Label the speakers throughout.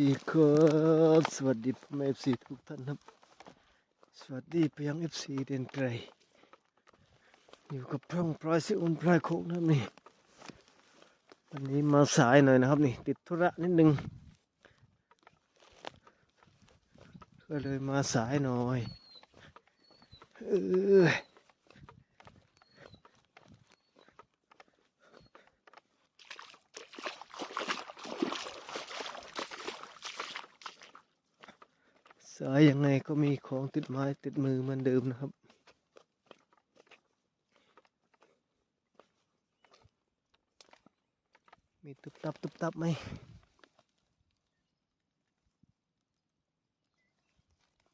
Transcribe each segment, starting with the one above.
Speaker 1: ดีครับสวัสดีพ่อแม่เอฟซีทุกท่านครับ สวัสดีไปยังเอฟซีเด่นไกลอยู่กับพร่องพลอยสิอุนพลายโคกนะครับนี่วันนี้มาสายหน่อยนะครับนี่ ติดธุระนิดนึงก็เลยมาสายหน่อยเออ สายยังไงก็มีของติดไม้ติดมือเหมือนเดิมนะครับ มีตุบตับตุบตับไหม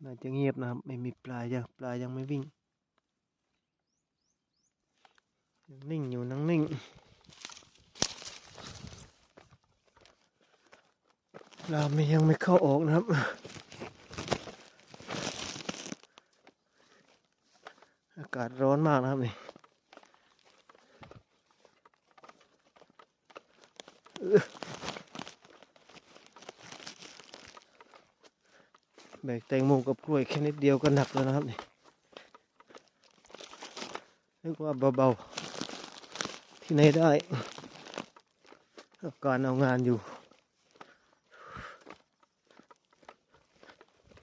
Speaker 1: น่าจะเงียบนะครับ ไม่มีปลายังปลายังไม่วิ่งยังนิ่งอยู่นั่งนิ่งปลาไม่ยังไม่เข้าออกนะครับากาศร้อนมากนะครับนี่แบกแตงโมกับกล้วยแค่นิดเดียวก็หนักแล้วนะครับนี่นึกว่าเบาๆ ที่ไหนได้กับการเอางานอยู่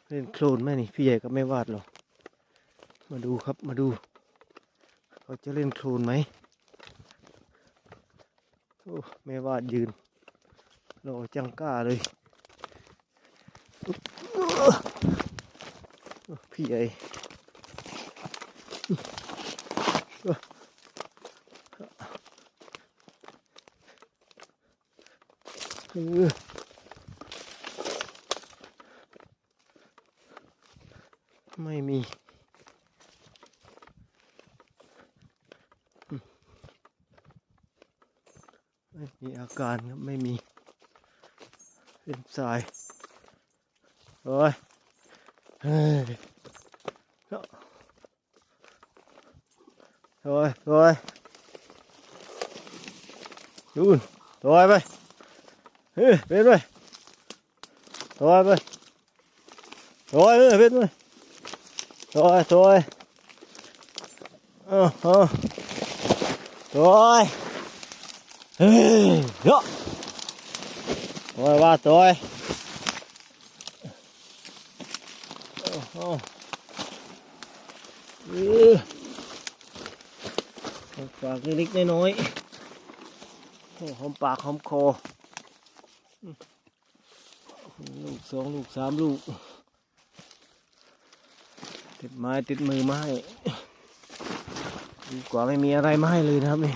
Speaker 1: เล่นโคลนไหมนี่ พี่ใหญ่ก็ไม่วาดหรอก มาดูครับมาดู เขาจะเล่นโคลนไหมโอ้ไม่วาดยืนรอจังกล้าเลยพี่ใหญ่เออไม่มีอืม ไม่มีอาการครับไม่มีเป็นสายโอ้ยเฮ้ยโอ้ยโอ้ยดูนโอ้ยไปเฮ้ยเป็นไปโอ้ยไปโอ้ยเออเป็นไปโอ้ยโอ้ยเออเออโอ้ย เฮ้ยเยอะโอ้ยว่าโอ้ยโอ้เออฝากเล็กๆน้อยๆหอมปากหอมคอลูกสองลูกสามลูก ติดไม้ติดมือมาให้ดีกว่าไม่มีอะไรมาให้เลยนะครับนี่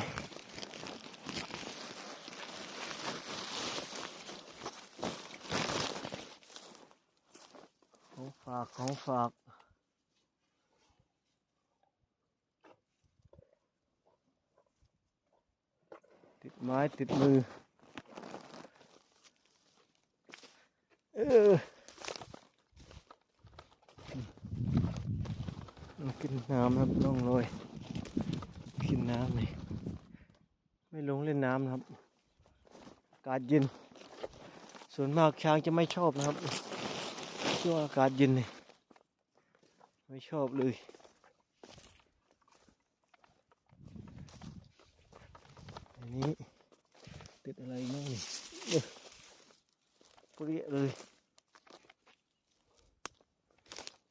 Speaker 1: ของฝาก ของฝากติดไม้ติดมือ เออมากินน้ำครับล่องลอยกินน้ำนี่ไม่ลงเล่นน้ำครับ อากาศเย็น ส่วนมากช้างจะไม่ชอบนะครับช่วงอากาศเย็นนี่ ไม่ชอบเลยอันนี้ติดอะไรบ้างนี่เอ้อเปรี้ยเลย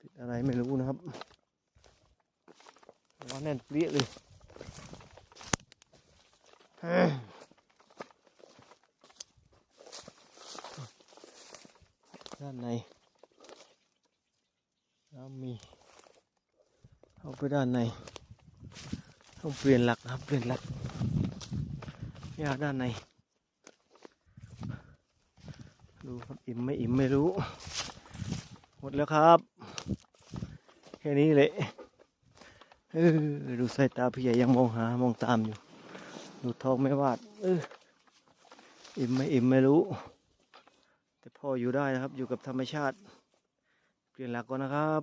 Speaker 1: ติดอะไรไม่รู้นะครับว่าแน่นเปรี้ยเลยด้านในำมีเข้า ไปด้านใน ต้องเปลี่ยนหลักนะครับ เปลี่ยนหลักยากด้านใน ดูครับอิ่มไม่อิ่มไม่รู้ หมดแล้วครับ แค่นี้เลยเออดูสายตาพี่ใหญ่ยังมองหามองตามอยู่ ดูท้องไม่วาด เอออิ่มไม่อิ่มไม่รู้ แต่พ่ออยู่ได้นะครับ อยู่กับธรรมชาติ เปลี่ยนหลักก่อนนะครับ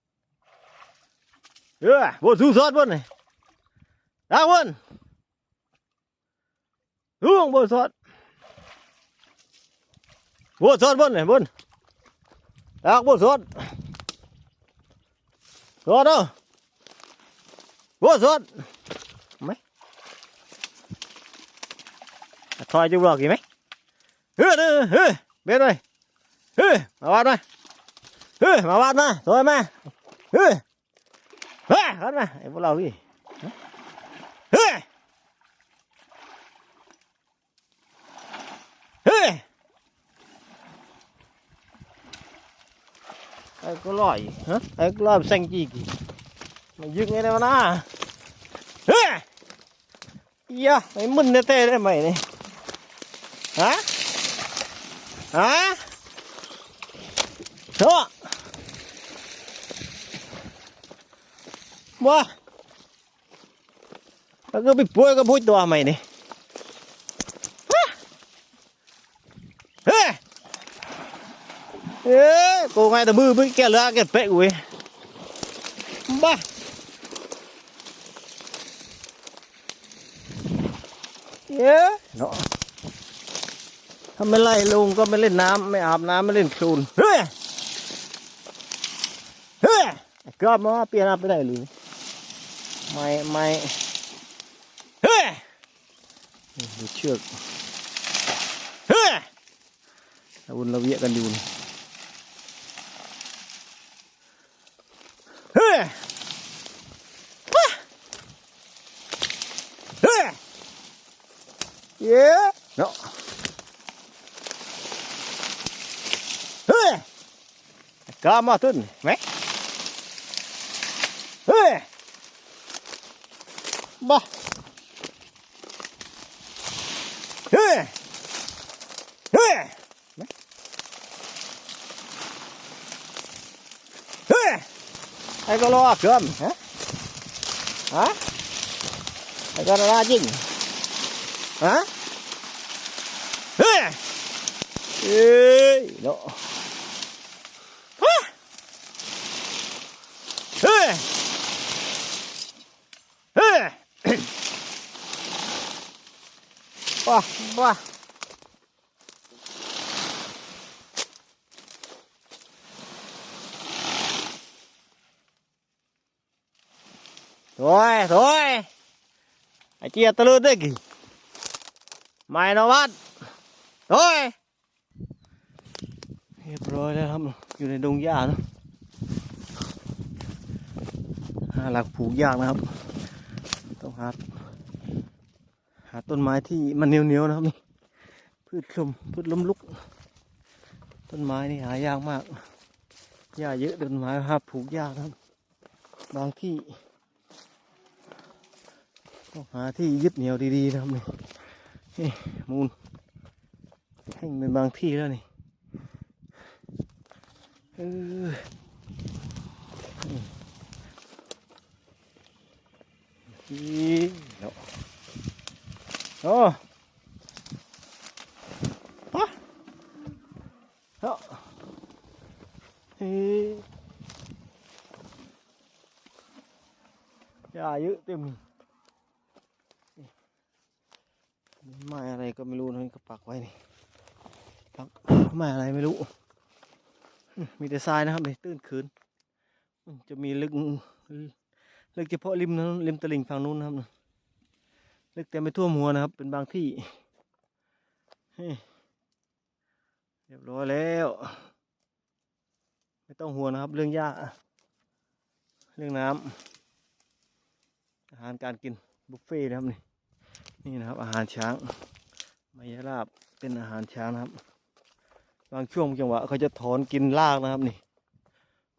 Speaker 1: ทูนมามาบ้านมาให้ยากใหญ่เอาตักสูบบนนะบนให้เจ้าอย่างกันนี่บน สูบบนฮะสูงสดบนนี่บนเนาะสดสูงบนนะบนเออบนสูงสด บนนี่ตักบนสูงบนสดบนสดบนนี่บนตักบนสดสดเนาะบนสดไหมถอยจุกหลอกกี่ไหมเฮ้ยเฮ้ยเฮ้ยเบ็ดเลยเฮ้ยมาวัดมาเฮ้ยมาวัดมาถอยมาเฮ้ยเฮ้ยวัดมาไอ้พวกเราพี่เฮ้ยเฮ้ย ai có loại hả ai có làm xanh gì kì mày dưng nghe đây mà na ê dạ mày mừng cái tê đấy mày này hả hả đó wow nó cứ bị bôi cái bôi to mày này Hả? ê เอ๊ะโกงไงแต่มือไม่แกเลือแกเป๊ะกูเว้ยบ้าเอ๊ะเนาะถ้าไม่ไล่ลุงก็ไม่เล่นน้ำไม่อาบน้ำไม่เล่นโคลนเฮ้ยเฮ้ยกลับมาเปลี่ยนน้ำไปได้เลยไม่ไม่เฮ้ยนี่ดูเชือกเฮ้ย เราวนเราเวียกันอยู่นี่ เฮ้ยว้าเฮ้ยเย้เนาะเฮ้ยกามาตุนไหมเฮ้ย บ่เฮ้เฮ้เฮ้ยไอ้ก็รอเกินฮะฮะไอ้ก็รอจริงฮะเฮ้ยเฮ้ยเนาะ ba ba โถ่ยโถ่ยไอ้เจี๊ยตะลุดได้กี่ไม่นะวัดโถ่ยเรียบร้อยแล้วครับ อยู่ในดงหญ้านะหาหลักผูกยากนะครับ ต้องหา หาต้นไม้ที่มันเหนียวๆนะครับนี่พืชลมพืชล้มลุก ต้นไม้นี่หายากมากหญ้าเยอะต้นไม้หาผูกยากครับ บางที่ต้องหาที่ยึดเหนี่ยวดีๆนะครับนี่นี่มูลแห้งเป็นบางที่แล้วนี่เออนี่ โอ้ฮะเนาะเฮ้ยยาเยอะเต็มไม้อะไรก็ไม่รู้นะก็ปักไว้นี่ปักไม้อะไรไม่รู้ มีแต่ทรายนะครับเลยตื้นคืนจะมีลึกลึกเฉพาะริมนั้นริมตลิ่งฝั่งนู้นนะครับ เลึกแต่ไม่ท่วมหัวนะครับ เป็นบางที่เรียบร้อยแล้ว ไม่ต้องห่วงนะครับ เรื่องหญ้าเรื่องน้ำอาหารการกินบุฟเฟ่ต์นะครับนี่นี่นะครับ อาหารช้างมายาลาบเป็นอาหารช้างนะครับ บางช่วงจังหวะเขาจะถอนกินรากนะครับนี่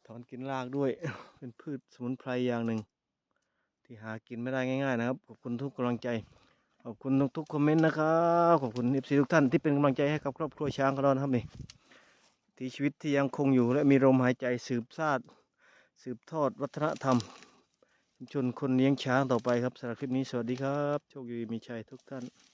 Speaker 1: ถอนกินรากด้วย เป็นพืชสมุนไพรอย่างหนึ่ง ที่หากินไม่ได้ง่ายๆนะครับ ขอบคุณทุกกำลังใจ ขอบคุณทุกๆคอมเมนต์นะครับ ขอบคุณเอฟซีทุกท่านที่เป็นกำลังใจให้กับครอบครัวช้างของเรานะครับนี่ที่ชีวิตที่ยังคงอยู่และมีลมหายใจสืบซาดสืบทอดวัฒนธรรมชุมชนคนเลี้ยงช้างต่อไปครับสำหรับคลิปนี้สวัสดีครับ โชคดีมีชัยทุกท่าน